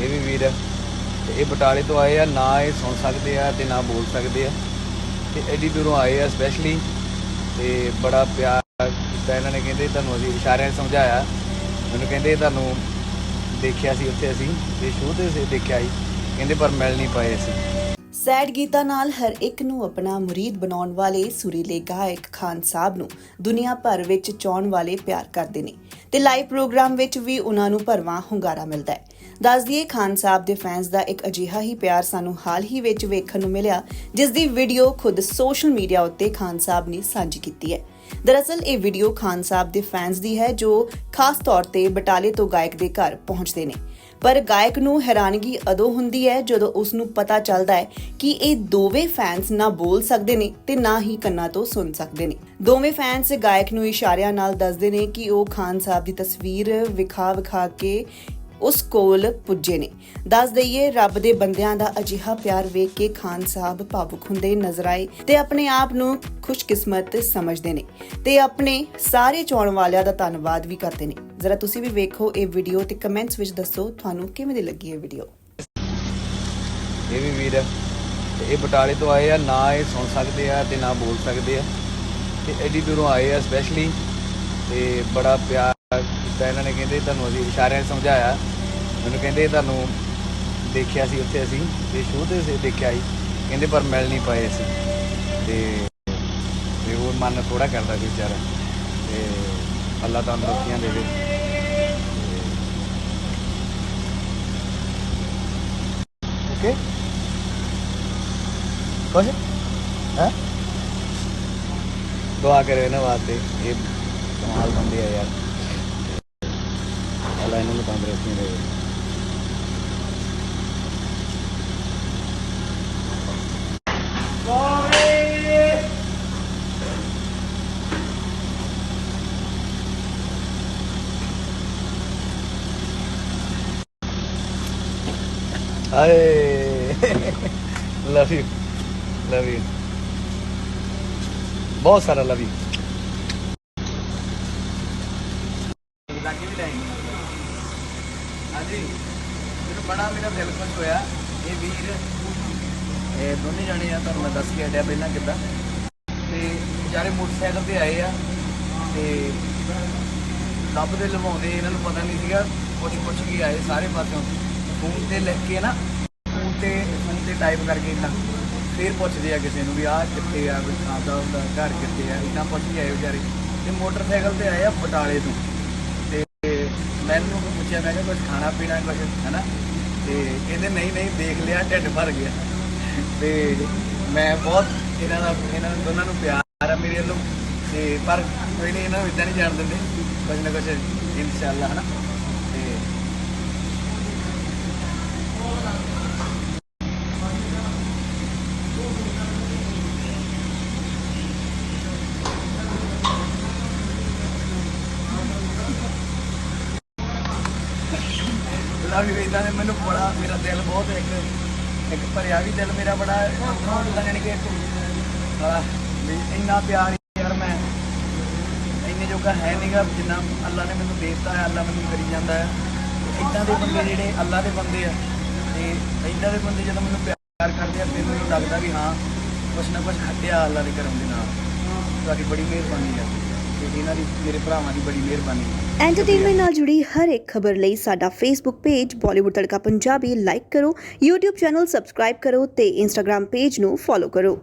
ਇਹ ਵੀ ਵੀਰ ਆ। ਤੇ ਇਹ ਬਟਾਲੇ ਤੋਂ ਆਏ ਆ, ਨਾ ਇਹ ਸੁਣ ਸਕਦੇ ਆ ਤੇ ਨਾ ਬੋਲ ਸਕਦੇ ਆ। ਤੇ ਐਡੀ ਦੂਰੋਂ ਆਏ ਆ ਸਪੈਸ਼ਲੀ ਤੇ ਬੜਾ ਪਿਆਰ ਕੀਤਾ ਇਹਨਾਂ ਨੇ, ਕਹਿੰਦੇ ਤੁਹਾਨੂੰ ਅਸੀਂ ਇਸ਼ਾਰਿਆਂ ਸਮਝਾਇਆ। ਮੈਨੂੰ ਕਹਿੰਦੇ ਤੁਹਾਨੂੰ ਦੇਖਿਆ ਸੀ ਉੱਥੇ ਅਸੀਂ, ਤੇ ਸ਼ੋਅ ਤੇ ਅਸੀਂ ਦੇਖਿਆ ਸੀ। ਕਹਿੰਦੇ ਪਰ ਮਿਲ ਨਹੀਂ ਪਾਏ ਅਸੀਂ। ਸੈਡ ਗੀਤਾਂ ਨਾਲ ਹਰ ਇੱਕ ਨੂੰ ਆਪਣਾ ਮੁਰੀਦ ਬਣਾਉਣ ਵਾਲੇ ਸੁਰੀਲੇ ਗਾਇਕ ਖਾਨ ਸਾਹਿਬ ਨੂੰ ਦੁਨੀਆ ਭਰ ਵਿੱਚ ਚਾਹਣ ਵਾਲੇ ਪਿਆਰ ਕਰਦੇ ਨੇ। ਤੇ ਲਾਈਵ ਪ੍ਰੋਗਰਾਮ ਵਿੱਚ ਵੀ ਉਹਨਾਂ ਨੂੰ ਭਰਵਾਂ ਹੁੰਗਾਰਾ ਮਿਲਦਾ ਹੈ। ਦੱਸ ਦਈਏ, ਖਾਨ ਸਾਹਿਬ ਦੇ ਫੈਨਸ ਦਾ ਇੱਕ ਅਜਿਹਾ ਹੀ ਪਿਆਰ ਸਾਨੂੰ ਹਾਲ ਹੀ ਵਿੱਚ ਵੇਖਣ ਨੂੰ ਮਿਲਿਆ, ਜਿਸ ਦੀ ਵੀਡੀਓ ਖੁਦ ਸੋਸ਼ਲ ਮੀਡੀਆ ਉੱਤੇ ਖਾਨ ਸਾਹਿਬ ਨੇ ਸਾਂਝੀ ਕੀਤੀ ਹੈ। ਦਰਅਸਲ, ਇਹ ਵੀਡੀਓ ਖਾਨ ਸਾਹਿਬ ਦੇ ਫੈਨਸ ਦੀ ਹੈ, ਜੋ ਖਾਸ ਤੌਰ ਤੇ ਬਟਾਲੇ ਤੋਂ ਗਾਇਕ ਦੇ ਘਰ ਪਹੁੰਚਦੇ ਨੇ। ਪਰ ਗਾਇਕ ਨੂੰ ਹੈਰਾਨਗੀ ਅਦੋਂ ਹੁੰਦੀ ਹੈ ਜਦੋਂ ਉਸ ਨੂੰ ਪਤਾ ਚੱਲਦਾ ਹੈ ਕਿ ਇਹ ਦੋਵੇਂ ਫੈਨਸ ਨਾ ਬੋਲ ਸਕਦੇ ਨੇ ਤੇ ਨਾ ਹੀ ਕੰਨਾਂ ਤੋਂ ਸੁਣ ਸਕਦੇ ਨੇ। ਦੋਵੇਂ ਫੈਨਸ ਗਾਇਕ ਨੂੰ ਇਸ਼ਾਰਿਆਂ ਨਾਲ ਦੱਸਦੇ ਨੇ ਕਿ ਉਹ ਖਾਨ ਸਾਹਿਬ ਦੀ ਤਸਵੀਰ ਵਿਖਾ ਵਿਖਾ ਕੇ ਉਸ ਕੋਲ ਪੁੱਜੇ ਨੇ। ਦੱਸ ਦਈਏ, ਰੱਬ ਦੇ ਬੰਦਿਆਂ ਦਾ ਅਜਿਹਾ ਪਿਆਰ ਵੇਖ ਕੇ ਖਾਨ ਸਾਹਿਬ ਭਾਵੁਕ ਹੁੰਦੇ ਨਜ਼ਰ ਆਏ ਤੇ ਆਪਣੇ ਆਪ ਨੂੰ ਖੁਸ਼ਕਿਸਮਤ ਸਮਝਦੇ ਨੇ ਤੇ ਆਪਣੇ ਸਾਰੇ ਚਾਹਣ ਵਾਲਿਆਂ ਦਾ ਧੰਨਵਾਦ ਵੀ ਕਰਦੇ ਨੇ। ਜ਼ਰਾ ਤੁਸੀਂ ਵੀ ਵੇਖੋ ਇਹ ਵੀਡੀਓ ਤੇ ਕਮੈਂਟਸ ਵਿੱਚ ਦੱਸੋ ਤੁਹਾਨੂੰ ਕਿਵੇਂ ਦੀ ਲੱਗੀ ਇਹ ਵੀਡੀਓ ਇਹ ਵੀ ਵੀਰ ਤੇ ਇਹ ਬਟਾਲੇ ਤੋਂ ਆਏ ਆ, ਨਾ ਇਹ ਸੁਣ ਸਕਦੇ ਆ ਤੇ ਨਾ ਬੋਲ ਸਕਦੇ ਆ। ਤੇ ਐਡੀ ਦੂਰੋਂ ਆਏ ਆ ਸਪੈਸ਼ਲੀ ਤੇ ਬੜਾ ਪਿਆਰ ਕੀਤਾ ਇਹਨਾਂ ਨੇ, ਕਹਿੰਦੇ ਤੁਹਾਨੂੰ ਅਸੀਂ ਇਸ਼ਾਰਿਆਂ 'ਚ ਸਮਝਾਇਆ। ਮੈਨੂੰ ਕਹਿੰਦੇ ਤੁਹਾਨੂੰ ਦੇਖਿਆ ਸੀ ਉੱਥੇ ਅਸੀਂ, ਤੇ ਸ਼ੋਅ ਤੇ ਦੇਖਿਆ ਸੀ। ਕਹਿੰਦੇ ਪਰ ਮਿਲ ਨਹੀਂ ਪਾਏ ਅਸੀਂ। ਤੇ ਤੇ ਉਹ ਮਨ ਥੋੜਾ ਕਰਦਾ ਸੀ ਵਿਚਾਰਾ। ਤੇ ਅੱਲਾ ਤੰਦਰੁਸਤੀਆਂ ਦੇਵੇ ਓਕੇ ਕੁਛ ਹੈ ਦੁਆ ਕਰੇ ਇਹਨਾਂ ਵਾਸਤੇ। ਇਹ ਕਮਾਲ ਬੰਦੇ ਆ ਯਾਰ। ਅੱਲਾ ਇਹਨਾਂ ਨੂੰ ਤੰਦਰੁਸਤੀ ਦੇਵੇ। ਹਾਏ ਲਵ ਯੂ ਲਵ ਯੂ ਬਹੁਤ ਸਾਰਾ ਲਵ ਯੂ ਲਾਗੇ ਵੀ ਲਾਈ ਹਾਂਜੀ। ਮੈਨੂੰ ਬੜਾ ਮੇਰਾ ਦਿਲ ਖੁਸ਼ ਹੋਇਆ। ਇਹ ਵੀਰ, ਇਹ ਦੋਨੇ ਜਾਣੇ ਆ, ਤੁਹਾਨੂੰ ਮੈਂ ਦੱਸ ਕੇ ਹਟਿਆ ਪਹਿਲਾਂ ਕਿੱਦਾਂ। ਤੇ ਵਿਚਾਰੇ ਮੋਟਰਸਾਈਕਲ ਤੇ ਆਏ ਆ, ਤੇ ਲੱਭ ਦੇ ਲਵਾਉਂਦੇ, ਇਹਨਾਂ ਨੂੰ ਪਤਾ ਨਹੀਂ ਸੀਗਾ। ਪੁੱਛ ਪੁੱਛ ਕੇ ਆਏ ਸਾਰੇ ਪਾਸਿਓਂ। ਫੋਨ ਤੇ ਲਿਖ ਕੇ ਨਾ, ਫੋਨ ਤੇ ਫੋਨ ਤੇ ਟਾਈਪ ਕਰਕੇ ਇਦਾਂ ਫਿਰ ਪੁੱਛਦੇ ਆ ਕਿਸੇ ਨੂੰ ਵੀ ਆਹ ਕਿੱਥੇ ਆ, ਕੋਈ ਖਾਂਦਾ ਹੁੰਦਾ, ਘਰ ਕਿੱਥੇ ਆ ਇਦਾਂ ਪੁੱਛ ਕੇ ਆਏ ਵਿਚਾਰੇ। ਤੇ ਮੋਟਰਸਾਈਕਲ ਤੇ ਆਏ ਆ ਬਟਾਲੇ ਤੋਂ। ਤੇ ਮੈਨੂੰ ਪੁੱਛਿਆ, ਮੈਂ ਕਿਹਾ ਕੁਝ ਖਾਣਾ ਪੀਣਾ ਕੁਝ ਹੈਨਾ? ਤੇ ਕਹਿੰਦੇ ਨਹੀਂ ਨਹੀਂ, ਦੇਖ ਲਿਆ, ਢਿੱਡ ਭਰ ਗਿਆ। ਤੇ ਮੈਂ ਬਹੁਤ ਇਹਨਾਂ ਦਾ, ਇਹਨਾਂ ਨੂੰ, ਦੋਨਾਂ ਨੂੰ ਪਿਆਰ ਆ ਮੇਰੇ ਵੱਲੋਂ। ਤੇ ਪਰ ਕੋਈ ਨਹੀਂ, ਇਹਨਾਂ ਨੂੰ ਇਦਾਂ ਨਹੀਂ ਜਾਣ ਦਿੰਦੇ। ਕੁਝ ਨਾ ਕੁਝ ਇਨਸ਼ਾਅੱਲਾ, ਹਨਾ ਤੇ ਲਵ ਯੂ ਇਦਾਂ ਦੇ ਮੈਨੂੰ ਬੜਾ ਮੇਰਾ ਦਿਲ ਬਹੁਤ ਇੱਕ ਇੱਕ ਭਰਿਆ ਵੀ ਦਿਲ ਮੇਰਾ ਬੜਾ ਲੱਗਣ ਕਿ ਬੜਾ ਵੀ ਇੰਨਾ ਪਿਆਰ ਯਾਰ ਮੈਂ, ਇੰਨੇ ਜੋਗਾ ਹੈ ਨਹੀਂਗਾ ਜਿੰਨਾ ਅੱਲਾ ਨੇ ਮੈਨੂੰ ਦੇ ਹੈ, ਅੱਲਾ ਮੈਨੂੰ ਕਰੀ ਜਾਂਦਾ ਹੈ। ਇਦਾਂ ਦੇ ਬੰਦੇ ਜਿਹੜੇ ਅੱਲਾ ਦੇ ਬੰਦੇ ਆ, ਤੇ ਇਦਾਂ ਦੇ ਬੰਦੇ ਜਦੋਂ ਮੈਨੂੰ ਪਿਆਰ ਕਰਦੇ ਆ, ਫਿਰ ਮੈਨੂੰ ਲੱਗਦਾ ਵੀ ਹਾਂ, ਕੁਛ ਨਾ ਕੁਛ ਖੱਟਿਆ ਅੱਲਾ ਦੇ ਕਰਮ ਦੇ ਨਾਲ। ਤੁਹਾਡੀ ਬੜੀ ਮਿਹਰਬਾਨੀ ਹੈ ਤੇ ਇਹਨਾਂ ਦੀ, ਮੇਰੇ ਭਰਾਵਾਂ ਦੀ ਬੜੀ ਮਿਹਰਬਾਨੀ ਐਂਟਰਟੇਨਮੈਂਟ ਨਾਲ ਜੁੜੀ ਹਰ ਇੱਕ ਖਬਰ ਲਈ ਸਾਡਾ Facebook page Bollywood Tadka Punjabi like ਕਰੋ, YouTube ਚੈਨਲ ਸਬਸਕ੍ਰਾਈਬ ਕਰੋ ਤੇ Instagram ਪੇਜ ਨੂੰ ਫੋਲੋ ਕਰੋ।